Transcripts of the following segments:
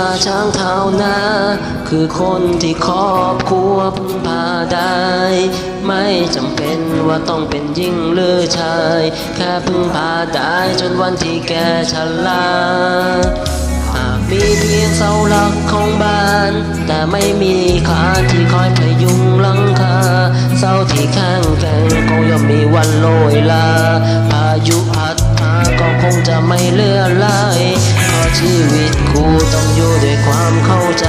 าช้างเท้านา คือคนที่ครอบครัวพึ่งพาได้ ไม่จำเป็นว่าต้องเป็นยิ่งหรือชาย แค่พึ่งพาได้จนวันที่แกชราหากมีเพียงเสาหลักของบ้าน แต่ไม่มีขาที่คอยพยุงหลังคา อยู่ด้วยความเข้าใจ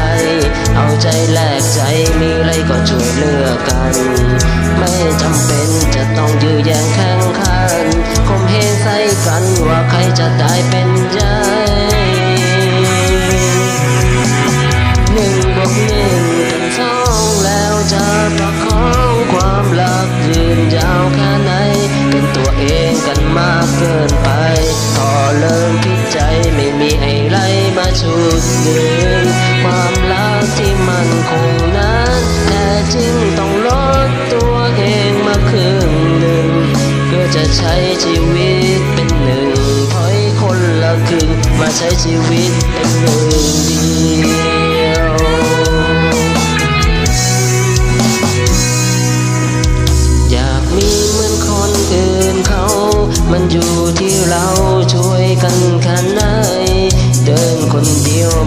เอาใจแลกใจมีอะไรก็ช่วยเหลือกัน ไม่จำเป็นจะต้องยื้อแย่งแข่ง มาชุดดึงความรักที่มันคงนั้นแท้จริงต้องลดตัวเองมาครึ่งหนึ่ง เพื่อจะใช้ชีวิตเป็นหนึ่งถอยคนละครึ่งมาใช้ชีวิตเป็นหนึ่งเดียวอยากมีเหมือนคนอื่นเขามันอยู่ที่เราช่วยกันแค่ไห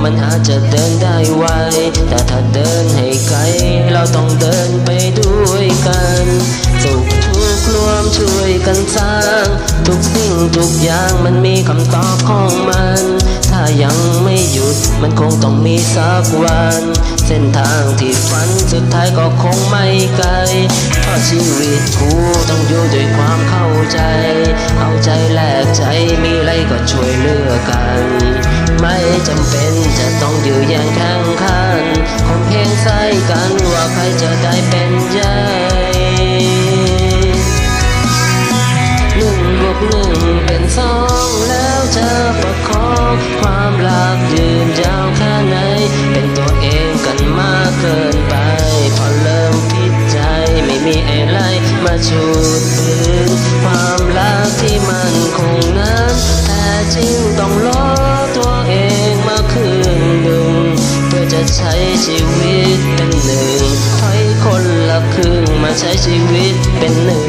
มันอาจจะเดินได้ไว แต่ถ้าเดินให้ไกล เราต้องเดินไปด้วยกันสุขทุกข์รวมช่วยกันสร้าง ทุกสิ่งทุกอย่างมันมีคำตอบของมัน ถ้ายังไม่หยุดมันคงต้องมีสักวัน เส้นทางที่ฝันสุดท้ายก็คงไม่ไกล เพราะชีวิตคู่ต้องอยู่ด้วยความเข้าใจ เอาใจแลกใจมีอะไรก็ช่วยเหลือกัน ไม่จำเป็น จะต้องอยื้อย่างแข่งขันคงเพลงใส่กันว่าใครจะได้เป็นใหญ่หนึ่งบวกหนึ่งเป็นสองแล้วจะประคองความรักยืนยาวแค่ไหน เป็นตัวเองกันมากเกินไป พอเริ่มผิดใจไม่มีอะไรมาชุดดึงความ ใช้ชีวิตเป็นหนึ่งถอยคนละครึ่งมาใช้ชีวิตเป็นหนึ่ง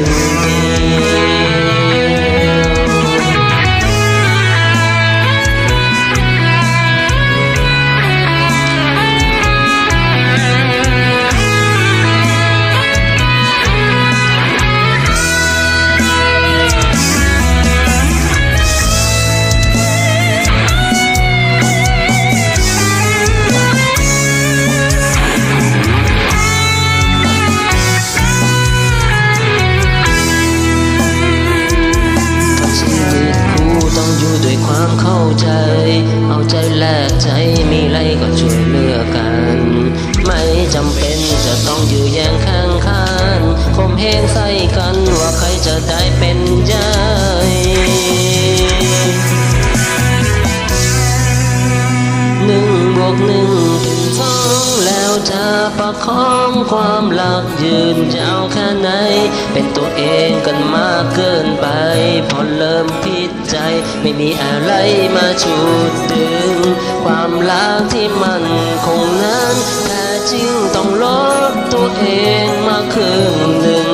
ก็ช่วยเหลือกัน ไม่จำเป็นจะต้องอยู่แย่งแข่งขันคมเหงใส่กันว่าใครจะได้เป็นใหญ่หนึ่งบวกหนึ่งเป็นสอง จะประคองความรักยืนยาวแค่ไหน เป็นตัวเองกันมากเกินไป พอเริ่มผิดใจ ไม่มีอะไรมาชุดดึง ความรักที่มันคงนั้นแท้จริงต้องลดตัวเองมาครึ่งหนึ่ง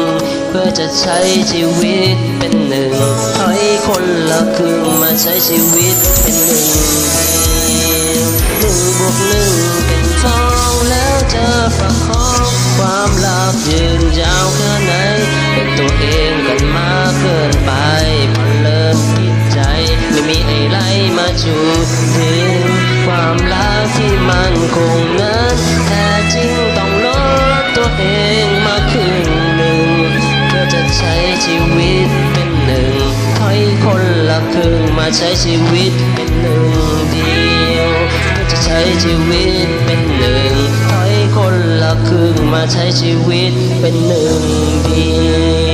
เพื่อจะใช้ชีวิตเป็นหนึ่งถอยคนละครึ่งมาใช้ชีวิตเป็นหนึ่ง ยืนยาวแค่ไหนเป็นตัวเองกันมากเกินไปพอเริ่มผิดใจ ไม่มีอะไรมาชุดดึงความรักที่มันคงนั้นแท้จริงต้องลดตัวเองมาครึ่งหนึ่งเพื่อจะใช้ชีวิตเป็นหนึ่งถอยคนละครึ่งมาใช้ชีวิตเป็นหนึ่งเดียวเพื่อจะใช้ชีวิตเป็นหนึ่ง ละครึ่งมาใช้ชีวิตเป็นหนึ่งเดียว